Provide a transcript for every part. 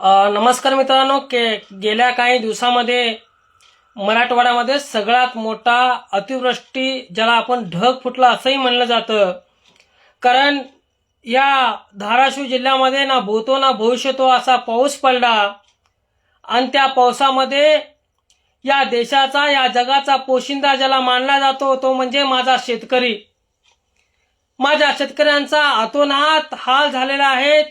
नमस्कार मित्रांनो. के गेल्या काही दिवसामध्ये मराठवाड्यामध्ये सगळ्यात मोठा अतिवृष्टी ज्याला आपण ढग फुटला असंही म्हणलं जातं. कारण या धाराशिव जिल्ह्यामध्ये ना भूतो ना भविष्यतो असा पाऊस पडला. आणि त्या पावसामध्ये या देशाचा या जगाचा पोशिंदा ज्याला मानला जातो तो म्हणजे माझा शेतकरी. माझ्या शेतकऱ्यांचा आतोनात हाल झालेला आहेत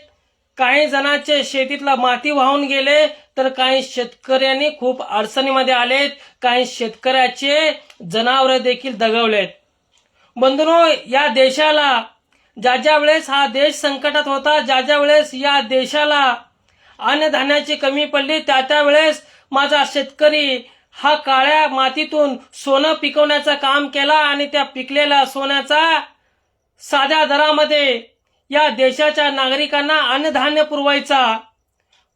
काही जणांचे शेतीतला माती वाहून गेले तर काही शेतकऱ्यांनी खूप अडचणीमध्ये आलेत. काही शेतकऱ्याचे जनावर देखील दगवलेत. बंधुनो या देशाला ज्या ज्या वेळेस हा देश संकटात होता ज्या ज्या वेळेस या देशाला अन्नधान्याची कमी पडली त्या त्या वेळेस माझा शेतकरी हा काळ्या मातीतून सोनं पिकवण्याचं काम केला आणि त्या पिकलेल्या सोन्याचा साध्या दरामध्ये या देशाच्या नागरिकांना अन्नधान्य पुरवायचा.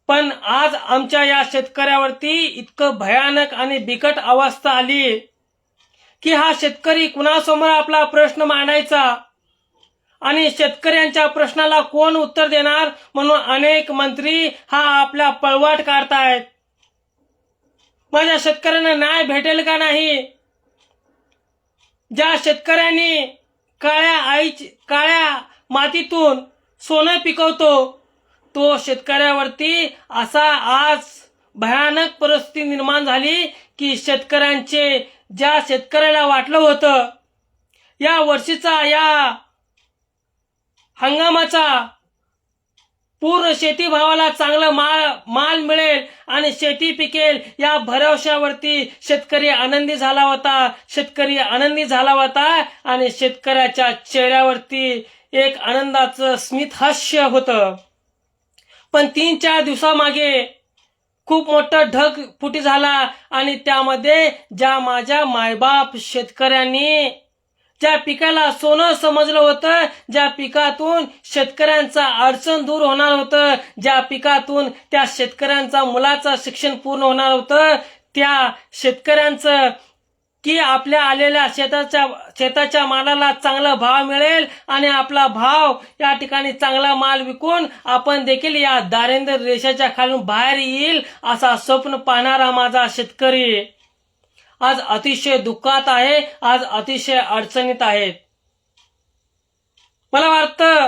पण आज आमच्या या शेतकऱ्यावरती इतकं भयानक आणि बिकट अवस्था आली की हा शेतकरी कुणासमोर आपला प्रश्न मांडायचा? आणि शेतकऱ्यांच्या प्रश्नाला कोण उत्तर देणार म्हणून अनेक मंत्री हा आपला पळवाट काढतायत. माझ्या शेतकऱ्यांना न्याय भेटेल का नाही? ज्या शेतकऱ्यांनी काळ्या आईची काळ्या मातीतून सोनं पिकवतो. तो शेतकऱ्यावरती असा आज भयानक परिस्थिती निर्माण झाली की शेतकऱ्यांचे ज्या शेतकऱ्याला वाटलं होतं या वर्षीचा या हंगामाचा पूर्ण शेती भावाला चांगला माल माल मिळेल आणि शेती पिकेल या भरवशावरती शेतकरी आनंदी झाला होता. शेतकरी आनंदी झाला होता आणि शेतकऱ्याच्या चेहऱ्यावरती एक आनंदाचं स्मितहास्य होतं. पण तीन चार दिवसामागे खूप मोठा ढग फुटी झाला आणि त्यामध्ये ज्या माझ्या मायबाप शेतकऱ्यांनी ज्या पिकाला सोनं समजलं होतं ज्या पिकातून शेतकऱ्यांचा अडचण दूर होणार होतं ज्या पिकातून त्या शेतकऱ्यांचा मुलाचं शिक्षण पूर्ण होणार होतं त्या शेतकऱ्यांचं की आपल्या आलेल्या शेताच्या शेताच्या मालाला चांगला भाव मिळेल आणि आपला भाव या ठिकाणी चांगला माल विकून आपण देखील या दारिद्र्य रेषेच्या खालून बाहेर येईल असा स्वप्न पाहणारा माझा शेतकरी. आज अतिशय दुःखात आहे आज अतिशय अडचणीत आहेत मला वाटतं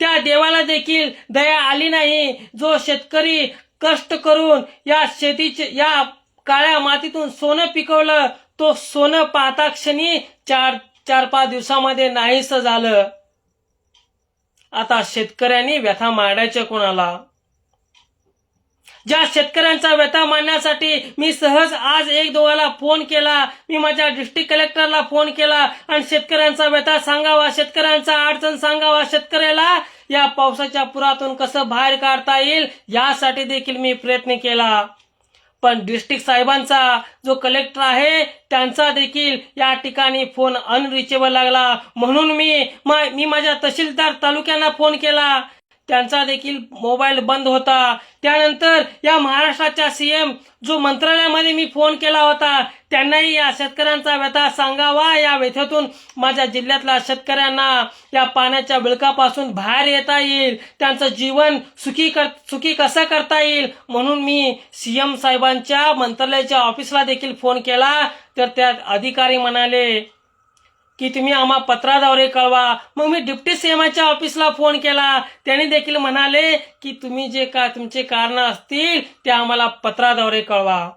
त्या देवाला देखील दया आली नाही जो शेतकरी कष्ट करून या शेतीचे या काळ्या मातीतून सोनं पिकवलं तो सोनं पाहता क्षणी चार चार पाच दिवसामध्ये नाहीस झालं. आता शेतकऱ्यांनी व्यथा मांडायच्या कोणाला? ज्या शेतकऱ्यांचा व्यथा मांडण्यासाठी मी सहज आज एक दोघाला फोन केला मी माझ्या डिस्ट्रिक्ट कलेक्टरला फोन केला आणि शेतकऱ्यांचा व्यथा सांगावा शेतकऱ्यांचा अडचण सांगावा शेतकऱ्याला या पावसाच्या पुरातून कसं बाहेर काढता येईल यासाठी देखील मी प्रयत्न केला. पण डिस्ट्रिक्ट साहेबांचा जो कलेक्टर आहे त्यांचा देखील या ठिकाणी फोन अनरिचेबल लागला. म्हणून मी मा- मी माझ्या तहसीलदार तालुक्यांना फोन केला. त्यांचा देखील मोबाईल बंद होता. त्यानंतर या महाराष्ट्राच्या सीएम जो मंत्रालयामध्ये मी फोन केला होता त्यांनाही या शेतकऱ्यांचा व्यथा सांगावा. या व्यथेतून माझ्या जिल्ह्यातल्या शेतकऱ्यांना या पाण्याच्या बिळकापासून बाहेर येता येईल. त्यांचं जीवन सुखी कर सुखी कसं करता येईल? म्हणून मी सी एम साहेबांच्या मंत्रालयाच्या ऑफिसला देखील फोन केला. तर त्यात अधिकारी म्हणाले की तुम्ही आम्हा पत्राद्वारे कळवा. मग मी डिप्टी सीएमच्या ऑफिसला फोन केला. त्यांनी देखील म्हणाले की तुम्ही जे का तुमचे कारण असतील ते आम्हाला पत्राद्वारे कळवा.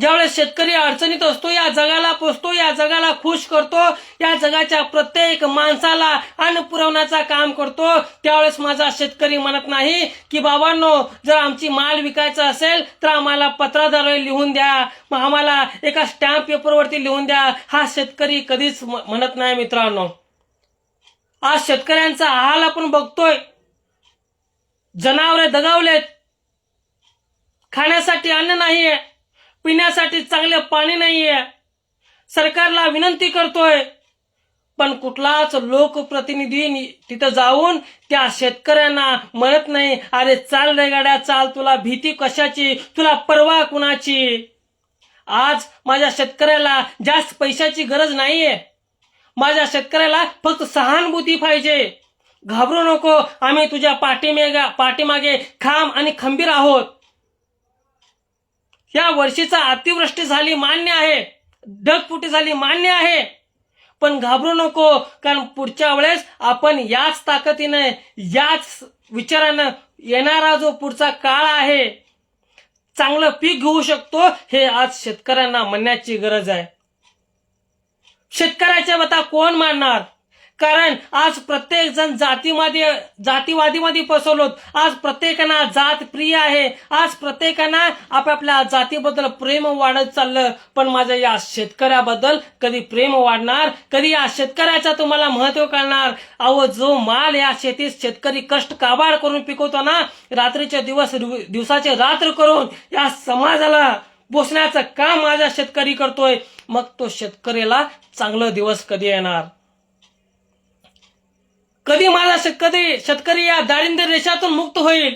ज्यावेळेस शेतकरी अडचणीत असतो या जगाला पोचतो या जगाला खुश करतो या जगाच्या प्रत्येक माणसाला अन्न पुरवण्याचा काम करतो त्यावेळेस माझा शेतकरी म्हणत नाही की बाबांनो जर आमची माल विकायचा असेल तर आम्हाला पत्राद्वारे लिहून द्या. मग आम्हाला एका स्टॅम्प पेपरवरती लिहून द्या. हा शेतकरी कधीच म्हणत नाही मित्रांनो. आज शेतकऱ्यांचा हाल आपण बघतोय. जनावरे दगावलेत. खाण्यासाठी अन्न नाहीये. पिण्यासाठी चांगले पाणी नाहीये. सरकारला विनंती करतोय. पण कुठलाच लोकप्रतिनिधी तिथं जाऊन त्या शेतकऱ्यांना म्हणत नाही अरे चाल रे गाड्या चाल तुला भीती कशाची? तुला परवा कुणाची? आज माझ्या शेतकऱ्याला जास्त पैशाची गरज नाहीये. माझ्या शेतकऱ्याला फक्त सहानुभूती पाहिजे. घाबरू नको आम्ही तुझ्या पाठीमेगा पाठीमागे खांब आणि खंबीर आहोत. या वर्षीचा अतिवृष्टी झाली मान्य आहे. ढगफुटी झाली मान्य आहे. पण घाबरू नको कारण पुढच्या वेळेस आपण याच ताकदीनं याच विचारानं येणारा जो पुढचा काळ आहे चांगलं पीक घेऊ शकतो हे आज शेतकऱ्यांना म्हणण्याची गरज आहे. शेतकऱ्याच्या मता कोण मानणार? कारण आज प्रत्येक जण जातीमध्ये जातीवादीमध्ये फसवलोत आज प्रत्येकांना जात प्रिय आहे. आज प्रत्येकांना आपापल्या जातीबद्दल प्रेम वाढत चाललं. पण माझ्या या शेतकऱ्याबद्दल कधी प्रेम वाढणार कधी या शेतकऱ्याचा तुम्हाला महत्त्व कळणार? अहो जो माल या शेतीत शेतकरी कष्ट काबाड करून पिकवतो ना रात्रीचे दिवस दिवसाचे रात्र करून या समाजाला पोसण्याचं काम माझा शेतकरी करतोय. मग तो शेतकऱ्याला चांगलं दिवस कधी येणार? कधी माझा शेतकरी शेतकरी या दारिंद्र रेषातून मुक्त होईल?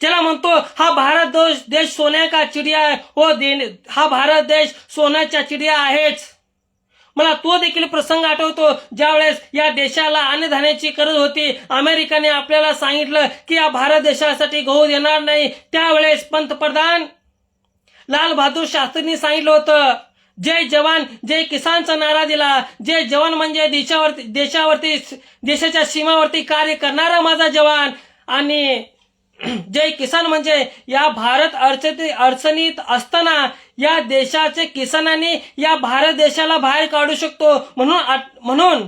त्याला म्हणतो हा भारत देश देश सोन्या का चिडिया हो हा भारत देश सोन्याच्या चिडिया आहेच. मला तो देखील प्रसंग आठवतो ज्यावेळेस या देशाला अन्नधान्याची गरज होती. अमेरिकेने आपल्याला सांगितलं की या भारत देशासाठी गहू देणार नाही. त्यावेळेस पंतप्रधान लाल बहादूर शास्त्रींनी सांगितलं होतं जय जवान जय किसानचा नारा दिला. जय जवान म्हणजे देशावरती देशावरती देशाच्या सीमावरती कार्य करणारा माझा जवान. आणि जय किसान म्हणजे या भारत अडचणी अडचणीत असताना या देशाचे किसानांनी या भारत देशाला बाहेर काढू शकतो म्हणून म्हणून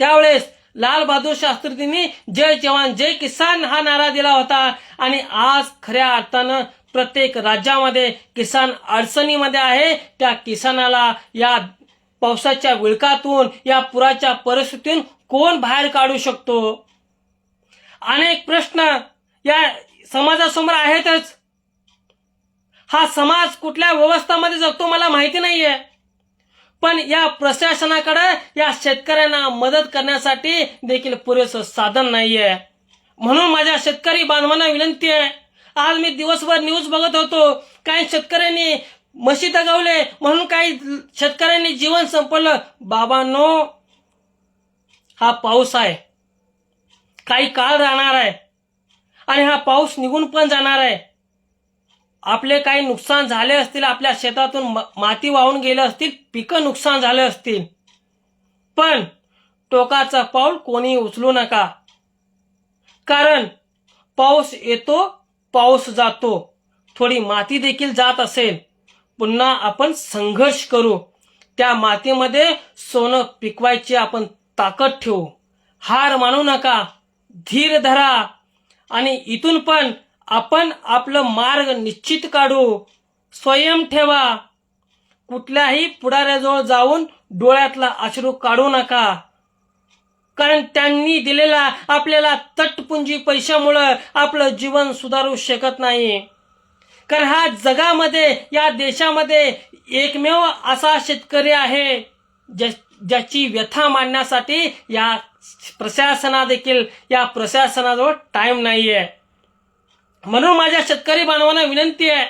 त्यावेळेस लाल बहादूर शास्त्रींनी जय जवान जय किसान हा नारा दिला होता. आणि आज खऱ्या अर्थानं प्रत्येक राज्यामध्ये किसान अडचणीमध्ये आहे. त्या किसानाला या पावसाच्या विळकातून या पुराच्या परिस्थितीतून कोण बाहेर काढू शकतो? अनेक प्रश्न या समाजासमोर आहेतच. हा समाज कुठल्या व्यवस्थामध्ये जगतो मला माहिती नाहीये. पण या प्रशासनाकडे या शेतकऱ्यांना मदत करण्यासाठी देखील पुरेसं साधन नाहीये. म्हणून माझ्या शेतकरी बांधवांना विनंती आहे आज मी दिवसभर न्यूज बघत होतो. काही शेतकऱ्यांनी म्हशी दगावले म्हणून काही शेतकऱ्यांनी जीवन संपवलं. बाबांनो हा पाऊस आहे. काही काळ राहणार आहे. आणि हा पाऊस निघून पण जाणार आहे. आपले काही नुकसान झाले असतील आपल्या शेतातून म- माती वाहून गेले असतील पिकं नुकसान झाले असतील. पण टोकाचा पाऊल कोणी उचलू नका. कारण पाऊस येतो पाऊस जातो थोडी माती देखील जात असेल. पुन्हा आपण संघर्ष करू. त्या मातीमध्ये सोनं पिकवायची आपण ताकद ठेवू. हार मानू नका धीर धरा. आणि इथून पण आपण आपलं मार्ग निश्चित काढू. स्वयं ठेवा. कुठल्याही पुढाऱ्याजवळ जाऊन डोळ्यातला अश्रू काढू नका. कारण त्यांनी दिलेला आपल्याला तटपुंजी पैशामुळं आपलं जीवन सुधारू शकत नाही. कारण हा जगामध्ये या देशामध्ये एकमेव असा शेतकरी आहे ज्या ज्याची व्यथा मांडण्यासाठी या प्रशासना देखील या प्रशासनाजवळ टाइम नाहीये. म्हणून माझ्या शेतकरी बांधवांना विनंती आहे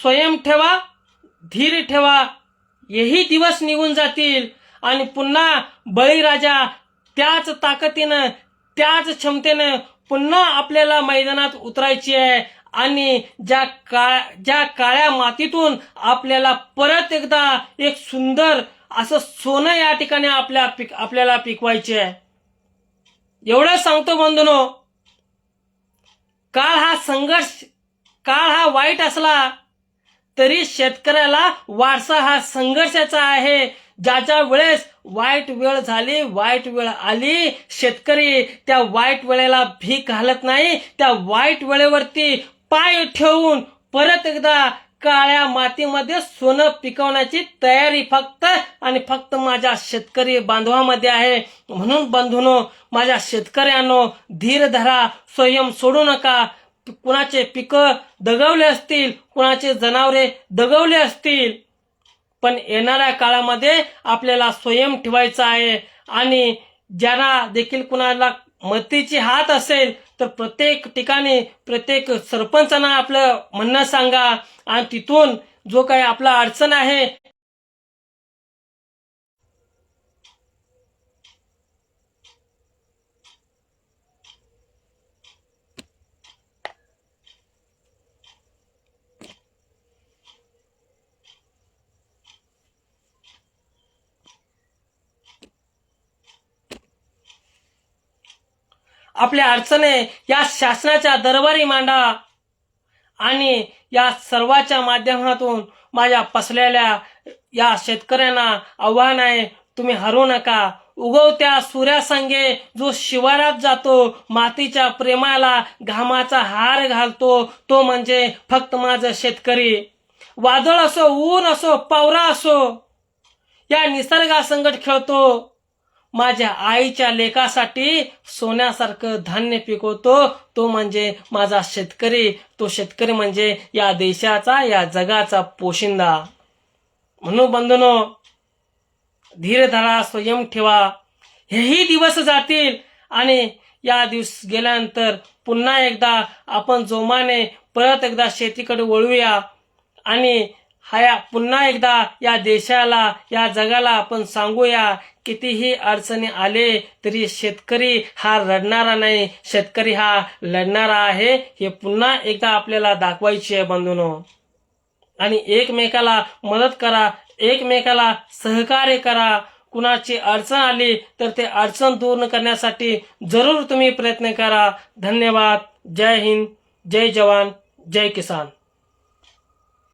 स्वयं ठेवा धीर ठेवा हेही दिवस निघून जातील. आणि पुन्हा बळीराजा त्याच ताकदीनं त्याच क्षमतेनं पुन्हा आपल्याला मैदानात उतरायची आहे. आणि ज्या काळ ज्या काळ्या मातीतून आपल्याला परत एकदा एक सुंदर असं सोनं या ठिकाणी आपल्या पिक आपल्याला पिकवायचे आहे. एवढं सांगतो बंधूनो काळ हा संघर्ष काळ हा वाईट असला तरी शेतकऱ्याला वारसा हा संघर्षाचा आहे. ज्याच्या वेळेस वाईट वेळ झाली वाईट वेळ आली शेतकरी त्या वाईट वेळेला भीक घालत नाही त्या वाईट वेळेवरती पाय ठेवून परत एकदा काळ्या मातीमध्ये सोनं पिकवण्याची तयारी फक्त आणि फक्त माझ्या शेतकरी बांधवामध्ये आहे. म्हणून बंधूनो माझ्या शेतकऱ्यांनो धीर धरा स्वयं सोडू नका. कुणाचे पिकं दगवले असतील कुणाचे जनावरे दगवले असतील पण येणाऱ्या काळामध्ये आपल्याला स्वयं ठेवायचं आहे. आणि ज्यांना देखील कुणाला मतीची हात असेल तर प्रत्येक ठिकाणी प्रत्येक सरपंचांना आपलं म्हणणं सांगा. आणि तिथून जो काही आपला अडचण आहे आपल्या अडचणी या शासनाच्या दरबारी मांडा आणि या सर्वाच्या माध्यमातून माझ्या पसलेल्या या शेतकऱ्यांना आव्हान आहे. तुम्ही हरू नका. उगवत्या सूर्यासंगे जो शिवारात जातो मातीच्या प्रेमाला घामाचा हार घालतो तो म्हणजे फक्त माझं शेतकरी. वादळ असो ऊन असो पावरा असो या निसर्गासंगट खेळतो. माझ्या आईच्या लेखासाठी सोन्यासारखं धान्य पिकवतो. तो म्हणजे माझा शेतकरी. तो शेतकरी म्हणजे या देशाचा या जगाचा पोशिंदा. म्हणून बंधनो धीर धरा स्वयं ठेवा. हेही दिवस जातील आणि या दिवस गेल्यानंतर पुन्हा एकदा आपण जोमाने परत एकदा शेतीकडे वळूया आणि हाया पुन्हा एकदा या देशाला या जगाला आपण सांगूया कितीही अडचणी आले तरी शेतकरी हा रडणारा नाही. शेतकरी हा लढणारा आहे. हे पुन्हा एकदा आपल्याला दाखवायची आहे बंधूनो. आणि एकमेकाला मदत करा एकमेकाला सहकार्य करा. कुणाची अडचण आली तर ते अडचण दूर करण्यासाठी जरूर तुम्ही प्रयत्न करा. धन्यवाद. जय हिंद. जय जवान. जय किसान.